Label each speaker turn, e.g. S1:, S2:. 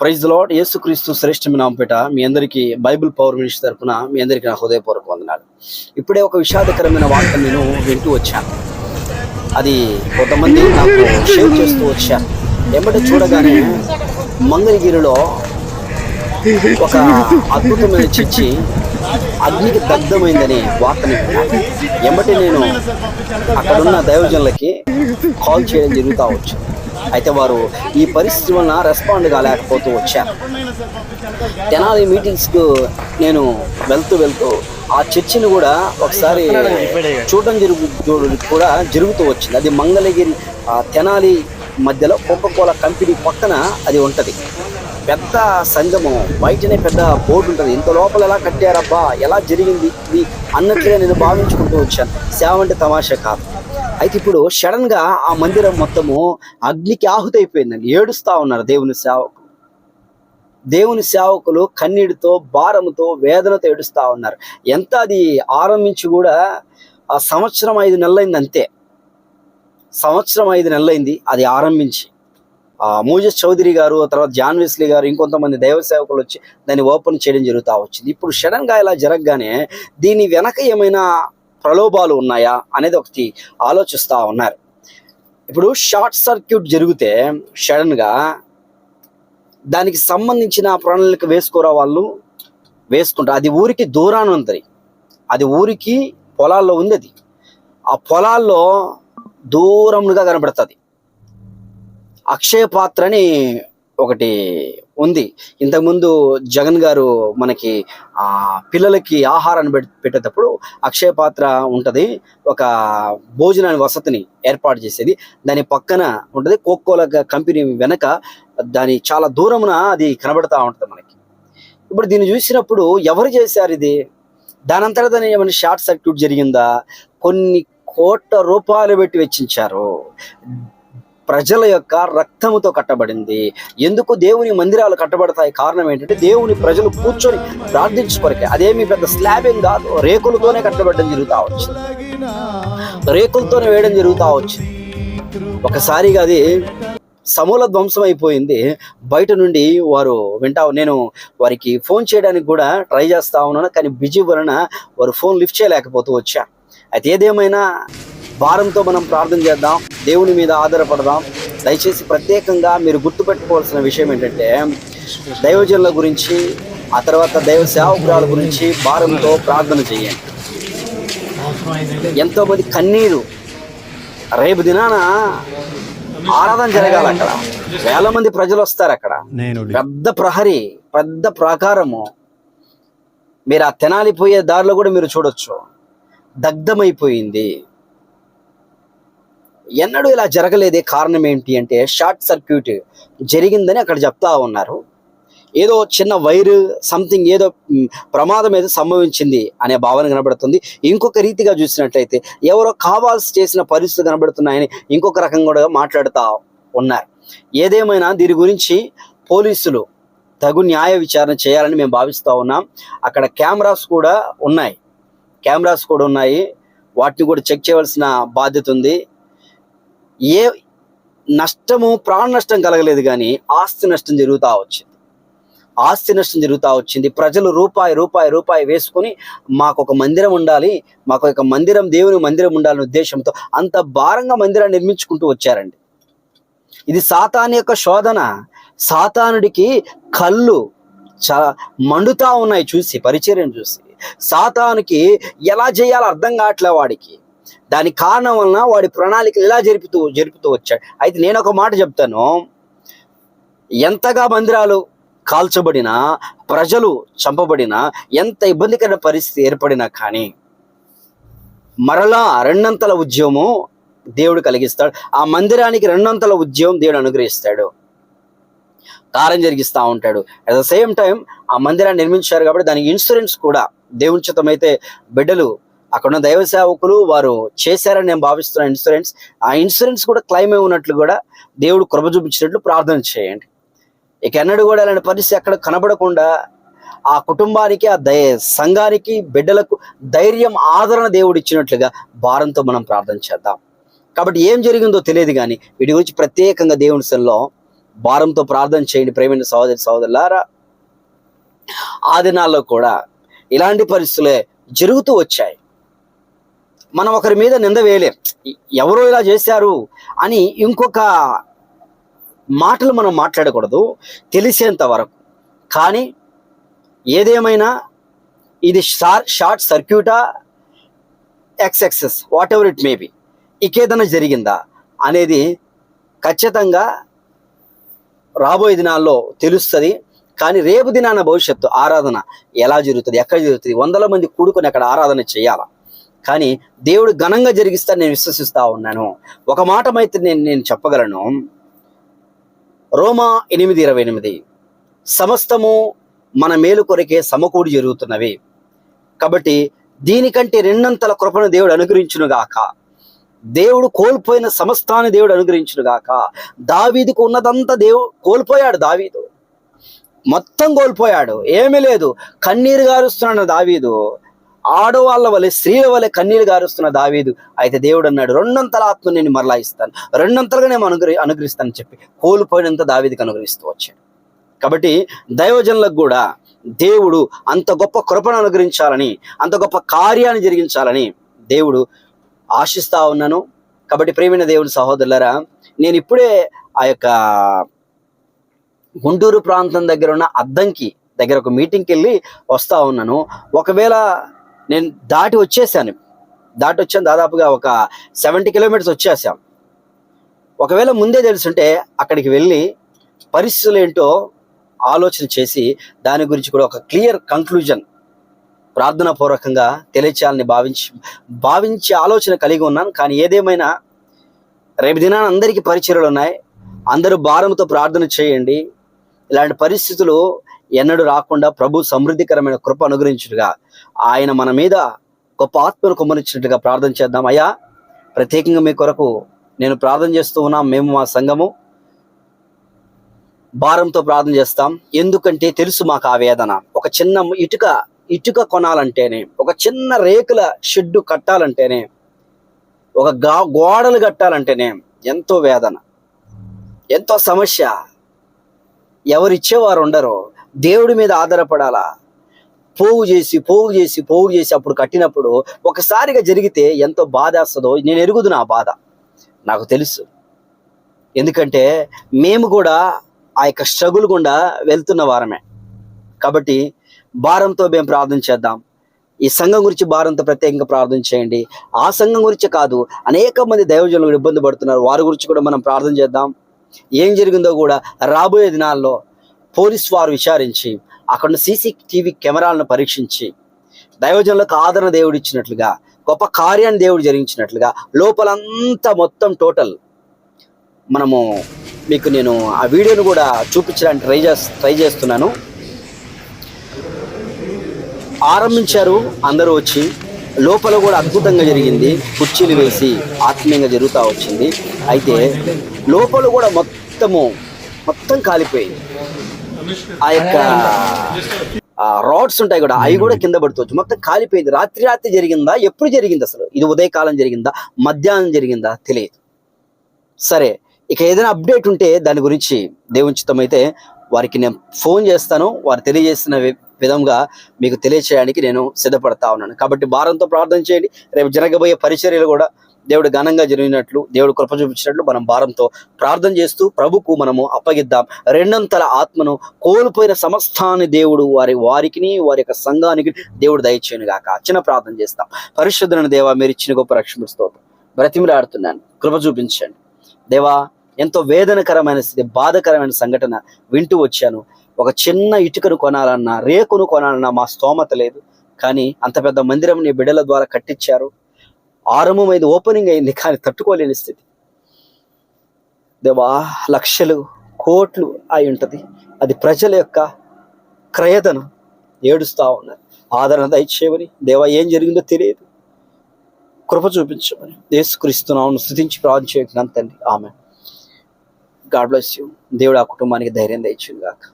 S1: Praise lord యేసుక్రీస్తు శ్రేష్టమైన నామపేట మీ అందరికీ బైబిల్ పవర్ మినిస్టర్ తరఫున మీ అందరికీ నా హృదయపూర్వక వందనాలు. ఇప్పుడే ఒక విషాదకరమైన వార్త నేను వింటూ వచ్చాను అది కొంతమంది నాకు షేర్ చేస్తూ వచ్చాను ఎమ్మటి చూడగానే మంగళగిరిలో ఒక అద్భుతమైన చర్చి అగ్నికి దగ్ధమైందని వార్తని విన్నాను ఎమ్మటి నేను అక్కడున్న దైవజనులకి కాల్ చేయడం జరుగుతూ వచ్చు. అయితే వారు ఈ పరిస్థితి వలన రెస్పాండ్ కాలేకపోతూ వచ్చారు. తెనాలి మీటింగ్స్కు నేను వెళ్తూ వెళ్తూ ఆ చర్చిని కూడా ఒకసారి చూడడం జరుగు కూడా జరుగుతూ వచ్చింది. అది మంగళగిరి ఆ, తెనాలి మధ్యలో కోకోకోలా కంపెనీ పక్కన అది ఉంటుంది. పెద్ద సంఘము బయటనే పెద్ద బోర్డు ఉంటుంది. ఇంత లోపల ఎలా కట్టారబ్బా? ఎలా జరిగింది ఇది? అన్నట్లుగా నేను భావించుకుంటూ వచ్చాను. సేవ అంటే తమాషా కాదు. అయితే ఇప్పుడు సడన్గా ఆ మందిరం మొత్తము అగ్నికి ఆహుతి అయిపోయిందండి ఏడుస్తా ఉన్నారు దేవుని సేవకులు దేవుని సేవకులు కన్నీటితో భారముతో వేదనతో ఏడుస్తా ఉన్నారు. ఎంత అది ఆరంభించి కూడా ఆ సంవత్సరం ఐదు నెలలైంది అంతే. సంవత్సరం ఐదు నెలలైంది అది ఆరంభించి. ఆ మూజస్ చౌదరి గారు ఆ తర్వాత జాన్ వెస్లీ గారు ఇంకొంతమంది దైవ సేవకులు వచ్చి దాన్ని ఓపెన్ చేయడం జరుగుతూ వచ్చింది. ఇప్పుడు సడన్గా ఇలా జరగగానే దీని వెనక ఏమైనా ప్రలోభాలు ఉన్నాయా అనేది ఒకటి ఆలోచిస్తూ ఉన్నారు. ఇప్పుడు షార్ట్ సర్క్యూట్ జరిగితే సడన్గా దానికి సంబంధించిన ప్రణాళిక వేసుకోరా వాళ్ళు? వేసుకుంటారు అది ఊరికి దూరాన ఉంది అది ఊరికి పొలాల్లో ఉంది అది ఆ పొలాల్లో దూరంగా కనబడుతుంది. అక్షయ పాత్ర అని ఒకటి ఉంది. ఇంతకుముందు జగన్ గారు మనకి ఆ పిల్లలకి ఆహారాన్ని పెట్టేటప్పుడు అక్షయ పాత్ర ఉంటుంది. ఒక భోజనాన్ని వసతిని ఏర్పాటు చేసేది. దాని పక్కన ఉంటుంది కోకోల కంపెనీ వెనక దాని చాలా దూరమున అది కనబడతా ఉంటుంది మనకి. ఇప్పుడు దీన్ని చూసినప్పుడు ఎవరు చేశారు ఇది? దానంతట దాని ఏమైనా షార్ట్ సర్క్యూట్ జరిగిందా? కొన్ని కోట్ల రూపాయలు పెట్టి వెచ్చించారు. ప్రజల యొక్క రక్తముతో కట్టబడింది. ఎందుకు దేవుని మందిరాలు కట్టబడతాయి? కారణం ఏంటంటే దేవుని ప్రజలు కూర్చొని ప్రార్థించుకోరికే అదేమి పెద్ద స్లాబింగ్ కాదు. రేకులతోనే కట్టబడడం జరుగుతా వచ్చింది. రేకులతోనే వేయడం జరుగుతా వచ్చింది. ఒకసారిగా అది సమూల ధ్వంసం అయిపోయింది. బయట నుండి వారు వింటా నేను వారికి ఫోన్ చేయడానికి కూడా ట్రై చేస్తా ఉన్నాను కానీ బిజీ వలన వారు ఫోన్ లిఫ్ట్ చేయలేకపోతూ వచ్చా. అయితే ఏదేమైనా భారంతో మనం ప్రార్థన చేద్దాం. దేవుని మీద ఆధారపడదాం. దయచేసి ప్రత్యేకంగా మీరు గుర్తుపెట్టుకోవాల్సిన విషయం ఏంటంటే దైవజనుల గురించి ఆ తర్వాత దైవ సేవకురాల గురించి భారంతో ప్రార్థన చేయండి. ఎంతోమంది కన్నీరు రేపు దినాన ఆరాధన జరగాలి అక్కడ. వేల మంది ప్రజలు వస్తారు అక్కడ. పెద్ద ప్రహరీ పెద్ద ప్రాకారము. మీరు ఆ తెనాలి పోయే దారిలో కూడా మీరు చూడొచ్చు. దగ్ధమైపోయింది. ఎన్నడూ ఇలా జరగలేదే కారణం ఏంటి అంటే షార్ట్ సర్క్యూట్ జరిగిందని అక్కడ చెప్తా ఉన్నారు. ఏదో చిన్న వైరు సంథింగ్ ఏదో ప్రమాదం ఏదో సంభవించింది అనే భావన కనబడుతుంది. ఇంకొక రీతిగా చూసినట్లయితే ఎవరో కావాల్సి చేసిన పరిస్థితులు కనబడుతున్నాయని ఇంకొక రకంగా కూడా మాట్లాడుతూ ఉన్నారు. ఏదేమైనా దీని గురించి పోలీసులు తగు న్యాయ విచారణ చేయాలని మేము భావిస్తూ ఉన్నాం. అక్కడ కెమెరాస్ కూడా ఉన్నాయి. కెమెరాస్ కూడా ఉన్నాయి. వాటిని కూడా చెక్ చేయవలసిన బాధ్యత ఉంది. ఏ నష్టము ప్రాణ నష్టం కలగలేదు కానీ ఆస్తి నష్టం జరుగుతూ వచ్చింది. ఆస్తి నష్టం జరుగుతూ వచ్చింది. ప్రజలు రూపాయి రూపాయి రూపాయి వేసుకొని మాకు ఒక మందిరం ఉండాలి మాకు ఒక మందిరం దేవుని మందిరం ఉండాలనే ఉద్దేశంతో అంత భారంగా మందిరాన్ని నిర్మించుకుంటూ వచ్చారండి. ఇది సాతాన్ యొక్క శోధన. సాతానుడికి కళ్ళు చ మండుతా ఉన్నాయి చూసి పరిచర్యను చూసి. సాతానుకి ఎలా చేయాలో అర్థం కావట్లే వాడికి. దాని కారణం వలన వాడి ప్రణాళికలు ఎలా జరుపుతూ జరుపుతూ వచ్చాడు. అయితే నేను ఒక మాట చెప్తాను. ఎంతగా మందిరాలు కాల్చబడినా ప్రజలు చంపబడినా ఎంత ఇబ్బందికరమైన పరిస్థితి ఏర్పడినా కానీ మరలా రెండంతల ఉద్యమం దేవుడు కలిగిస్తాడు. ఆ మందిరానికి రెండంతల ఉద్యమం దేవుడు అనుగ్రహిస్తాడు. కారం జరిగిస్తూ ఉంటాడు. అట్ ద సేమ్ టైం ఆ మందిరాన్ని నిర్మించారు కాబట్టి దానికి ఇన్సూరెన్స్ కూడా దేవుని చిత్తమైతే బిడ్డలు అక్కడ ఉన్న దైవ సేవకులు వారు చేశారని నేను భావిస్తున్నాను. ఇన్సూరెన్స్ ఆ ఇన్సూరెన్స్ కూడా క్లైమ్ అయి ఉన్నట్లు కూడా దేవుడు కృప చూపించినట్లు ప్రార్థన చేయండి. ఇక ఎన్నడూ కూడా అలాంటి పరిస్థితి అక్కడ కనబడకుండా ఆ కుటుంబానికి ఆ దయ సంఘానికి బిడ్డలకు ధైర్యం ఆదరణ దేవుడు ఇచ్చినట్లుగా భారంతో మనం ప్రార్థన చేద్దాం. కాబట్టి ఏం జరిగిందో తెలియదు కానీ వీటి గురించి ప్రత్యేకంగా దేవుని సెల్లో భారంతో ప్రార్థన చేయండి. ప్రేమైన సహోదరి సహోదరులారా ఆ దినాల్లో కూడా ఇలాంటి పరిస్థితులే జరుగుతూ వచ్చాయి. మనం ఒకరి మీద నింద వేయలేం. ఎవరో ఇలా చేశారు అని ఇంకొక మాటలు మనం మాట్లాడకూడదు. తెలిసేంత వరకు. కానీ ఏదేమైనా ఇది SHAR short సర్క్యూటా excess whatever it may be ఇకేదైనా జరిగిందా అనేది ఖచ్చితంగా రాబోయే దినాల్లో తెలుస్తుంది. కానీ రేపు దినాన భవిష్యత్తు ఆరాధన ఎలా జరుగుతుంది ఎక్కడ జరుగుతుంది వందల మంది కూడుకొని అక్కడ ఆరాధన చేయాలా? కానీ దేవుడు ఘనంగా జరిగిస్తాను నేను విశ్వసిస్తా ఉన్నాను. ఒక మాట అయితే నేను నేను చెప్పగలను. రోమా ఎనిమిది ఇరవై ఎనిమిది. సమస్తము మన మేలు కొరకే సమకూడి జరుగుతున్నవి. కాబట్టి దీనికంటే రెండంతల కృపను దేవుడు అనుగ్రహించునుగాక. దేవుడు కోల్పోయిన సమస్తాన్ని దేవుడు అనుగ్రహించునుగాక. దావీదుకు ఉన్నదంతా దేవుడు కోల్పోయాడు దావీదు. మొత్తం కోల్పోయాడు. ఏమీ లేదు. కన్నీరు గారుస్తున్నాడు దావీదు. ఆడవాళ్ళ వలె స్త్రీల వలె కన్నీరు గారుస్తున్న దావీదు. అయితే దేవుడు అన్నాడు రెండంతల ఆత్మ నేను మరలా ఇస్తాను రెండంతలుగా నేను అనుగ్రహి అనుగ్రహిస్తానని చెప్పి కోల్పోయినంత దావీదికి అనుగ్రహిస్తూ వచ్చాడు. కాబట్టి దైవజనులకు కూడా దేవుడు అంత గొప్ప కృపను అనుగ్రహించాలని అంత గొప్ప కార్యాన్ని జరిగించాలని దేవుడు ఆశిస్తా ఉన్నాను. కాబట్టి ప్రేమైన దేవుడి సహోదరులరా నేను ఇప్పుడే ఆ యొక్క గుంటూరు ప్రాంతం దగ్గర ఉన్న అద్దంకి దగ్గర ఒక మీటింగ్కి వెళ్ళి వస్తూ ఉన్నాను. ఒకవేళ నేను దాటి వచ్చేసాను. దాటి వచ్చాను దాదాపుగా ఒక సెవెంటీ కిలోమీటర్స్ వచ్చేసాం. ఒకవేళ ముందే తెలుసుంటే అక్కడికి వెళ్ళి పరిస్థితులు ఏంటో ఆలోచన చేసి దాని గురించి కూడా ఒక క్లియర్ కంక్లూజన్ ప్రార్థనాపూర్వకంగా తెలియచేయాలని భావించి భావించే ఆలోచన కలిగి ఉన్నాను. కానీ ఏదేమైనా రేపు దినాన అందరికీ పరిచయలు ఉన్నాయి. అందరూ భారంతో ప్రార్థన చేయండి. ఇలాంటి పరిస్థితులు ఎన్నడూ రాకుండా ప్రభు సమృద్ధికరమైన కృప అనుగ్రహించుగా ఆయన మన మీద గొప్ప ఆత్మను కుమ్మరించినట్టుగా ప్రార్థన చేద్దాం. అయ్యా ప్రత్యేకంగా మీ కొరకు నేను ప్రార్థన చేస్తూ ఉన్నాం. మేము మా సంఘము భారంతో ప్రార్థన చేస్తాం. ఎందుకంటే తెలుసు మాకు ఆ వేదన. ఒక చిన్న ఇటుక ఇటుక కొనాలంటేనే ఒక చిన్న రేకుల షెడ్డు కట్టాలంటేనే ఒక గా గోడలు కట్టాలంటేనే ఎంతో వేదన ఎంతో సమస్య. ఎవరిచ్చేవారు ఉండరు దేవుడి మీద ఆధారపడాలా? పోగు చేసి పోగు చేసి పోగు చేసి అప్పుడు కట్టినప్పుడు ఒకసారిగా జరిగితే ఎంతో బాధ వస్తుందో నేను ఎరుగుదు నా బాధ. నాకు తెలుసు. ఎందుకంటే మేము కూడా ఆ యొక్క స్ట్రగుల్ గుండా వెళ్తున్న వారమే. కాబట్టి భారంతో మేము ప్రార్థన చేద్దాం. ఈ సంఘం గురించి భారంతో ప్రత్యేకంగా ప్రార్థన చేయండి. ఆ సంఘం గురించి కాదు అనేక మంది దైవజనులు కూడా ఇబ్బంది పడుతున్నారు. వారి గురించి కూడా మనం ప్రార్థన చేద్దాం. ఏం జరిగిందో కూడా రాబోయే దినాల్లో పోలీస్ వారు విచారించి అక్కడ సీసీటీవీ కెమెరాలను పరీక్షించి దైవజనులకు ఆదరణ దేవుడు ఇచ్చినట్లుగా గొప్ప కార్యాన్ని దేవుడు జరిగించినట్లుగా లోపలంతా మొత్తం టోటల్ మనము మీకు నేను ఆ వీడియోను కూడా చూపించడానికి ట్రై చేస్ ట్రై చేస్తున్నాను. ఆరంభించారు అందరూ వచ్చి లోపల కూడా అద్భుతంగా జరిగింది కుర్చీలు వేసి ఆత్మీయంగా జరుగుతూ వచ్చింది. అయితే లోపల కూడా మొత్తము మొత్తం కాలిపోయింది. ఆ యొక్క రాడ్స్ ఉంటాయి కూడా అవి కూడా కింద పడుతుంది మొత్తం కాలిపోయింది. రాత్రి రాత్రి జరిగిందా? ఎప్పుడు జరిగింది అసలు? ఇది ఉదయకాలం జరిగిందా? మధ్యాహ్నం జరిగిందా? తెలియదు. సరే ఇక ఏదైనా అప్డేట్ ఉంటే దాని గురించి దేవుంచితమైతే అయితే వారికి నేను ఫోన్ చేస్తాను. వారు తెలియజేసిన వి- విధంగా మీకు తెలియచేయడానికి నేను సిద్ధపడతా ఉన్నాను. కాబట్టి భారంతో ప్రార్థన చేయండి. రేపు జరగబోయే పరిచర్యలు కూడా దేవుడు ఘనంగా జరిగినట్లు దేవుడు కృప చూపించినట్లు మనం భారంతో ప్రార్థన చేస్తూ ప్రభుకు మనము అప్పగిద్దాం. రెండంతల ఆత్మను కోల్పోయిన సమస్తాన్ని దేవుడు వారి వారికి వారి యొక్క సంఘానికి దేవుడు దయచేయను గాక. చిన్న ప్రార్థన చేస్తాం. పరిశుద్ధులను దేవా మీరు ఇచ్చిన గొప్ప రక్షణ స్తోత్రం. బ్రతిమిలాడుతున్నాను. కృప చూపించండి. దేవా ఎంతో వేదనకరమైన స్థితి బాధకరమైన సంఘటన వింటూ వచ్చాను. ఒక చిన్న ఇటుకను కొనాలన్నా రేకును కొనాలన్నా మా స్తోమత లేదు. కానీ అంత పెద్ద మందిరం నీ బిడ్డల ద్వారా కట్టించారు. ఆరంభం అయింది ఓపెనింగ్ అయింది కానీ తట్టుకోలేని స్థితి. దేవా లక్షలు కోట్లు అయి ఉంటుంది. అది ప్రజల యొక్క క్రయతను ఏడుస్తా ఉన్నారు. ఆదరణ దయచేయమని. దేవా ఏం జరిగిందో తెలియదు. కృప చూపించమని. యేసుక్రీస్తున్నాను స్థుతించి ప్రార్థన చేయకుండా తండ్రి. ఆమె గాడ్ బ్లెస్ యూ. దేవుడు ఆ కుటుంబానికి ధైర్యం దయచేయను కాక